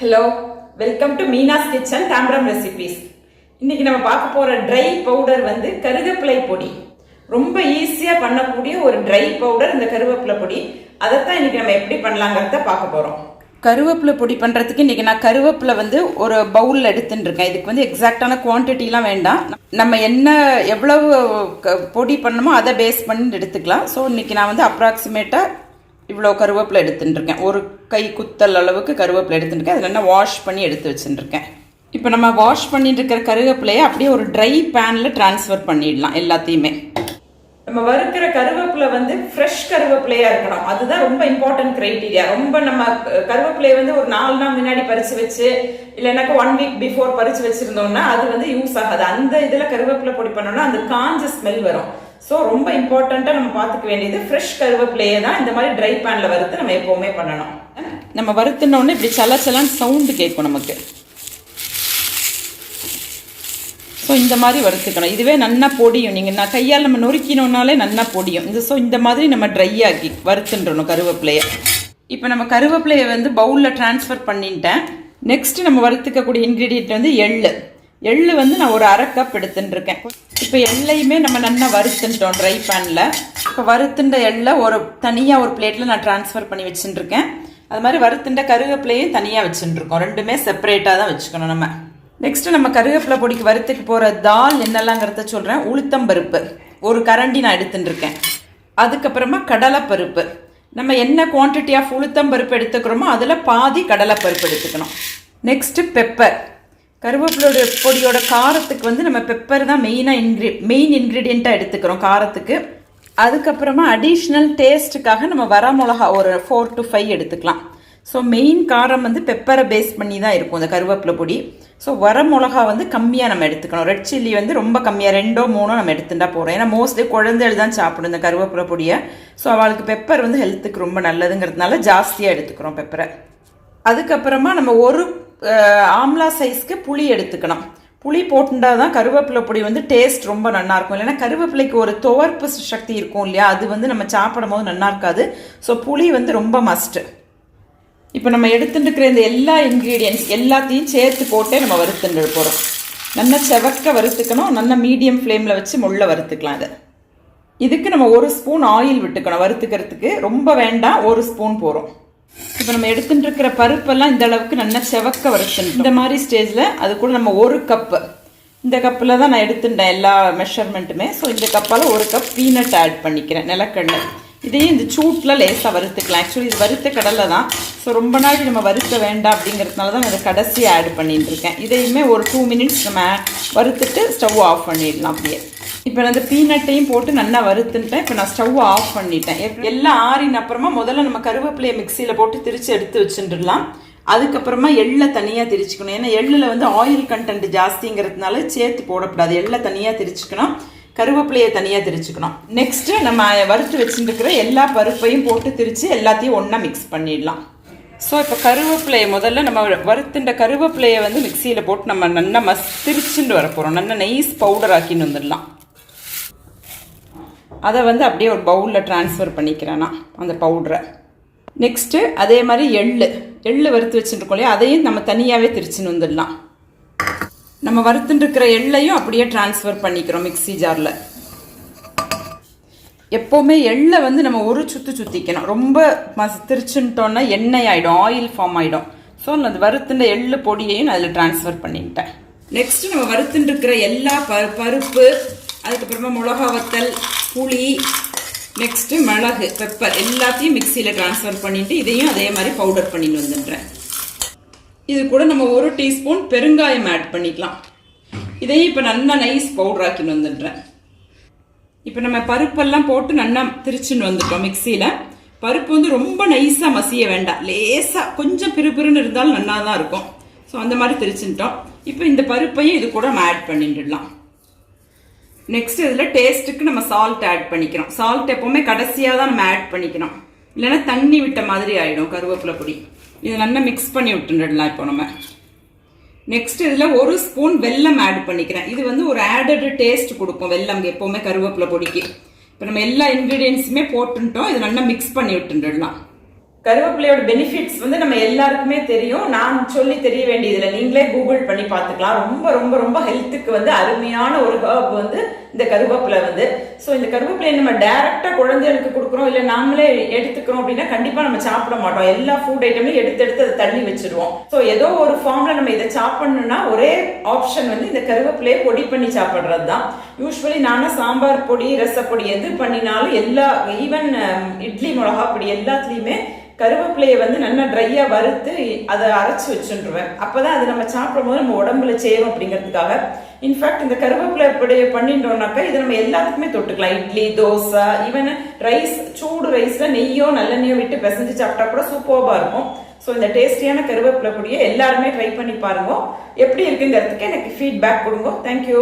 Hello welcome to Meena's kitchen Tambaram recipes இன்னைக்கு நம்ம பார்க்க போற ட்ரை பவுடர் வந்து கருவேப்பிலை பொடி. ரொம்ப ஈஸியா பண்ணக்கூடிய ஒரு ட்ரை பவுடர் இந்த கருவேப்பிலை பொடி. அதைத்தான் இன்னைக்கு நம்ம எப்படி பண்ணலாங்கிறத பார்க்க போறோம். கருவேப்பிலை பொடி பண்ணுறதுக்கு இன்றைக்கி நான் கருவேப்பிலை வந்து ஒரு பவுலில் எடுத்துட்டுருக்கேன். இதுக்கு வந்து எக்ஸாக்டான குவான்டிட்டிலாம் வேண்டாம். நம்ம என்ன எவ்வளவு க- பொடி பண்ணணுமோ அதை பேஸ் பண்ணி எடுத்துக்கலாம். ஸோ இன்றைக்கி நான் வந்து அப்ராக்சிமேட்டாக இவ்வளோ கருவேப்பிலை எடுத்துட்டுருக்கேன். ஒரு கை குத்தல் அளவுக்கு கருவேப்பிலை எடுத்துட்டுருக்கேன். அதில் என்ன வாஷ் பண்ணி எடுத்து வச்சுட்டுருக்கேன். இப்போ நம்ம வாஷ் பண்ணிட்டு இருக்கிற கருவேப்பிலையை அப்படியே ஒரு ட்ரை பேனில் ட்ரான்ஸ்ஃபர் பண்ணிடலாம் எல்லாத்தையுமே. நம்ம வறுக்கிற கருவேப்பிலை வந்து ஃப்ரெஷ் கருவேப்பிலையாக இருக்கணும். அதுதான் ரொம்ப இம்பார்ட்டன்ட் க்ரைட்டீரியா ரொம்ப நம்ம கருவேப்பிலையை வந்து ஒரு நாலு நாள் முன்னாடி பறித்து வச்சு இல்லைனாக்கா ஒன் வீக் பிஃபோர் பறித்து வச்சுருந்தோம்னா அது வந்து யூஸ் ஆகாது. அந்த இதில் கருவேப்பிலை பொடி பண்ணோம்னா அந்த காஞ்ச ஸ்மெல் வரும். ஸோ ரொம்ப இம்பார்ட்டண்ட்டாக நம்ம பார்த்துக்க வேண்டியது ஃப்ரெஷ் கருவேப்பிலையே தான் இந்த மாதிரி ட்ரை பேனில் வறுத்து நம்ம எப்போவுமே பண்ணணும். நம்ம வறுத்துனோடனே இப்படி சலச்சலான்னு சவுண்டு கேட்கும் நமக்கு. ஸோ இந்த மாதிரி வறுத்துக்கணும். இதுவே நல்லா பொடியும். நீங்கள் நான் கையால் நம்ம நொறுக்கினோன்னாலே நல்லா பொடியும். இந்த ஸோ இந்த மாதிரி நம்ம ட்ரை ஆக்கி வறுத்துன்றணும் கருவேப்பிலையை. இப்போ நம்ம கருவேப்பிலையை வந்து பவுலில் ட்ரான்ஸ்ஃபர் பண்ணிட்டேன். நெக்ஸ்ட் நம்ம வறுத்துக்கக்கூடிய இன்க்ரீடியன்ட் வந்து எள்ளு. எள்ளு வந்து நான் ஒரு அரை கப் எடுத்துட்டுருக்கேன். இப்போ எள்ளையுமே நம்ம நல்லா வறுத்துட்டோம் ட்ரை பேனில் இப்போ வறுத்துண்ட எள்ளை ஒரு தனியாக ஒரு பிளேட்டில் நான் ட்ரான்ஸ்ஃபர் பண்ணி வச்சுட்டுருக்கேன். அது மாதிரி வறுத்துண்ட கருவேப்பிலையும் தனியாக வச்சுட்டுருக்கோம். ரெண்டுமே செப்பரேட்டாக தான் வச்சுக்கணும் நம்ம. நெக்ஸ்ட்டு நம்ம கருவேப்பிலை பொடிக்கு வறுத்துக்கு போகிற தால் என்னெல்லாங்கிறத சொல்கிறேன் உளுத்தம்பருப்பு ஒரு கரண்டி நான் எடுத்துட்டுருக்கேன். அதுக்கப்புறமா கடலைப்பருப்பு. நம்ம என்ன குவான்டிட்டி ஆஃப் உளுத்தம்பருப்பு எடுத்துக்கிறோமோ அதில் பாதி கடலைப்பருப்பு எடுத்துக்கணும். நெக்ஸ்ட்டு பெப்பர் கருவேப்பிலோட பொடியோட காரத்துக்கு வந்து நம்ம பெப்பர் தான் மெயினாக இன்க்ரி மெயின் இன்க்ரீடியண்ட்டாக எடுத்துக்கிறோம் காரத்துக்கு. அதுக்கப்புறமா அடிஷ்னல் டேஸ்ட்டுக்காக நம்ம வர மிளகா ஒரு ஃபோர் டு ஃபைவ் எடுத்துக்கலாம். ஸோ மெயின் காரம் வந்து பெப்பரை பேஸ் பண்ணி தான் இருக்கும் இந்த கருவேப்பிலை பொடி. ஸோ வர மிளகா வந்து கம்மியாக நம்ம எடுத்துக்கணும். ரெட் சில்லி வந்து ரொம்ப கம்மியாக ரெண்டோ மூணோ நம்ம எடுத்துட்டா போகிறோம் ஏன்னா மோஸ்ட்லி குழந்தைகள் தான் சாப்பிடும் இந்த கருவேப்பிலை பொடியை. ஸோ அவளுக்கு பெப்பர் வந்து ஹெல்த்துக்கு ரொம்ப நல்லதுங்கிறதுனால ஜாஸ்தியாக எடுத்துக்கிறோம் பெப்பரை அதுக்கப்புறமா நம்ம ஒரு ஆம்லா சைஸ்க்கு புளி எடுத்துக்கணும். புளி போட்டுண்டா தான் கருவேப்பிலை பொடி வந்து டேஸ்ட் ரொம்ப நல்லாயிருக்கும். இல்லைன்னா கருவேப்பிலைக்கு ஒரு துவர்ப்பு சக்தி இருக்கும் இல்லையா? அது வந்து நம்ம சாப்பிடும் போது நல்லா இருக்காது ஸோ புளி வந்து ரொம்ப மஸ்ட்டு இப்போ நம்ம எடுத்துட்டுருக்கிற இந்த எல்லா இன்க்ரீடியன்ஸ் எல்லாத்தையும் சேர்த்து போட்டே நம்ம வறுத்துட்டு போகிறோம் நல்லா செவக்க வறுத்துக்கணும். நல்லா மீடியம் ஃப்ளேமில் வச்சு முள்ள வறுத்துக்கலாம் இதை. இதுக்கு நம்ம ஒரு ஸ்பூன் ஆயில் விட்டுக்கணும். வறுத்துக்கிறதுக்கு. ரொம்ப வேண்டாம். ஒரு ஸ்பூன் போகிறோம் இப்போ நம்ம எடுத்துட்டு இருக்கிற பருப்பெல்லாம் இந்த அளவுக்கு நல்லா செவக்க வறுத்துட்டோம் இந்த மாதிரி ஸ்டேஜில் அது கூட நம்ம ஒரு கப்பு இந்த கப்பில் தான் நான் எடுத்துட்டேன் எல்லா மெஷர்மெண்ட்டுமே ஸோ இந்த கப்பால் ஒரு கப் பீனட் ஆட் பண்ணிக்கிறேன் நிலக்கடலை. இதையும் இந்த சூட்டில் லேசாக வறுத்துக்கலாம். ஆக்சுவலி இது வறுத்த கடலை தான். ஸோ ரொம்ப நாளைக்கு நம்ம வறுக்க வேண்டாம் அப்படிங்கிறதுனால தான் நான் இதை கடைசியாக ஆட் பண்ணிட்டு இருக்கேன் இதையுமே ஒரு டூ மினிட்ஸ் நம்ம வறுத்துட்டு ஸ்டவ் ஆஃப் பண்ணிடலாம் அப்படியே. இப்போ நான் இந்த பீனட்டையும் போட்டு நல்லா வறுத்துட்டேன். இப்போ நான் ஸ்டவ் ஆஃப் பண்ணிட்டேன். எப்- எல்லாம் ஆறின அப்புறமா முதல்ல நம்ம கருவேப்பிலையை மிக்சியில் போட்டு திரிச்சு எடுத்து வச்சுட்டுலாம் அதுக்கப்புறமா எள்ளை தனியாக திரிச்சுக்கணும். ஏன்னா எள்ளில் வந்து ஆயில் கண்டென்ட் ஜாஸ்திங்கிறதுனால சேர்த்து போடக்கூடாது. எள்ளை தனியாக திரிச்சுக்கணும். கருவேப்பிலையை தனியாக திரிச்சுக்கணும். நெக்ஸ்ட்டு நம்ம வறுத்து வச்சுருக்கிற எல்லா பருப்பையும் போட்டு திரித்து எல்லாத்தையும் ஒன்றா மிக்ஸ் பண்ணிடலாம். ஸோ இப்போ கருவேப்பிலையை முதல்ல நம்ம வறுத்துன்ற கருவேப்பிலையை வந்து மிக்சியில் போட்டு நம்ம நல்லா மஸ் திரிச்சுட்டு வர போகிறோம் நல்லா நைஸ் பவுடர் ஆக்கின்னு வந்துடலாம். அதை வந்து அப்படியே ஒரு பவுலில் ட்ரான்ஸ்ஃபர் பண்ணிக்கிறேன் நான் அந்த பவுடரை நெக்ஸ்ட்டு அதே மாதிரி எள்ளு. எள் வறுத்து வச்சுருக்கோம் இல்லையா அதையும் நம்ம தனியாகவே திரிச்சுன்னு வந்துடலாம். நம்ம வறுத்துட்டுருக்கிற எள்ளையும் அப்படியே ட்ரான்ஸ்ஃபர் பண்ணிக்கிறோம் மிக்ஸி ஜாரில் எப்போவுமே எள்ளை வந்து நம்ம ஒரு சுற்று சுற்றிக்கணும் ரொம்ப மஸ் திரிச்சுட்டோன்னா எண்ணெய் ஆகிடும் ஆயில் ஃபார்ம் ஆகிடும் ஸோ அந்த வறுத்துன்ற எள்ளு பொடியையும் நான் அதில் ட்ரான்ஸ்ஃபர் பண்ணிட்டேன் நெக்ஸ்ட்டு நம்ம வறுத்துட்டுருக்கிற எல்லா ப பருப்பு அதுக்கப்புறமா மிளகா வத்தல் புளி நெக்ஸ்ட்டு மிளகு பெப்பர் எல்லாத்தையும் மிக்சியில் ட்ரான்ஸ்ஃபர் பண்ணிவிட்டு இதையும் அதே மாதிரி பவுடர் பண்ணிட்டு வந்துடுறேன். இது கூட நம்ம ஒரு டீஸ்பூன் பெருங்காயம் ஆட் பண்ணிக்கலாம். இதையும் இப்போ நல்லா நைஸ் பவுடர் ஆக்கின்னு வந்துடுறேன். இப்போ நம்ம பருப்பெல்லாம் போட்டு நல்லா திரிச்சுன்னு வந்துட்டோம் மிக்சியில் பருப்பு வந்து ரொம்ப நைஸாக மசிய வேண்டாம். லேசாக கொஞ்சம் பிறுபிறுன்னு இருந்தாலும் நல்லா தான் இருக்கும். ஸோ அந்த மாதிரி திரிச்சுட்டோம். இப்போ இந்த பருப்பையும் இது கூட நம்ம ஆட் பண்ணிட்டுடலாம் நெக்ஸ்ட் இதில் டேஸ்ட்டுக்கு நம்ம சால்ட் ஆட் பண்ணிக்கிறோம். சால்ட் எப்போவுமே கடைசியாக தான் நம்ம ஆட் பண்ணிக்கணும் இல்லைன்னா தண்ணி விட்ட மாதிரி ஆகிடும் கருவேப்பிலை பொடி. இதை நல்லா மிக்ஸ் பண்ணி விட்டுடலாம் இப்போ நம்ம. நெக்ஸ்ட் இதில் ஒரு ஸ்பூன் வெல்லம் ஆட் பண்ணிக்கிறேன். இது வந்து ஒரு ஆடடு டேஸ்ட் கொடுக்கும் வெல்லம் எப்போவுமே கருவேப்பிலை பொடிக்கு. இப்போ நம்ம எல்லா இன்க்ரீடியன்ஸுமே போட்டுட்டோம். இது நல்லா மிக்ஸ் பண்ணி விட்டுடலாம். கருவேப்பிலையோட பெனிஃபிட்ஸ் வந்து நம்ம எல்லாருக்குமே தெரியும். நான் சொல்லி தெரிய வேண்டியதில்லை நீங்களே கூகுள் பண்ணி பார்த்துக்கலாம். ரொம்ப ரொம்ப ரொம்ப ஹெல்த்துக்கு வந்து அருமையான ஒரு ஹர்ப் வந்து இந்த கருவேப்பிலை வந்து. ஸோ இந்த கருவேப்பிலையை நம்ம டைரெக்டாக குழந்தைகளுக்கு கொடுக்குறோம் இல்லை நாமளே எடுத்துக்கிறோம் அப்படின்னா கண்டிப்பாக நம்ம சாப்பிட மாட்டோம். எல்லா ஃபுட் ஐட்டமையும் எடுத்து எடுத்து அதை தள்ளி வச்சிருவோம். ஸோ ஏதோ ஒரு ஃபார்மில் நம்ம இதை சாப்பிடணும்னா ஒரே ஆப்ஷன் வந்து இந்த கருவேப்பிலையை பொடி பண்ணி சாப்பிட்றது தான் யூஸ்வலி நானும் சாம்பார் பொடி ரசப்பொடி எது பண்ணினாலும் எல்லா ஈவன் um, இட்லி மிளகா பொடி எல்லாத்துலேயுமே கருவேப்பிலையை வந்து நல்லா ட்ரையாக வறுத்து அதை அரைச்சி வச்சுருவேன். அப்போ தான் அது நம்ம சாப்பிடும்போது நம்ம உடம்புல சேரும் அப்படிங்கிறதுக்காக. இன்ஃபேக்ட் இந்த கருவேப்பிலை பொடியை பண்ணிட்டோம்னாக்கா இதை நம்ம எல்லாத்துக்குமே தொட்டுக்கலாம். இட்லி தோசை ஈவன் ரைஸ் சூடு ரைஸில் நெய்யோ நல்லெண்ணெயோ விட்டு பிசைஞ்சு சாப்பிட்டா கூட சூப்பராக இருக்கும். ஸோ இந்த டேஸ்டியான கருவேப்பிலை பொடியை எல்லாருமே ட்ரை பண்ணி பாருங்க. எப்படி இருக்குங்கிறதுக்கு எனக்கு ஃபீட்பேக் கொடுங்க. தேங்க்யூ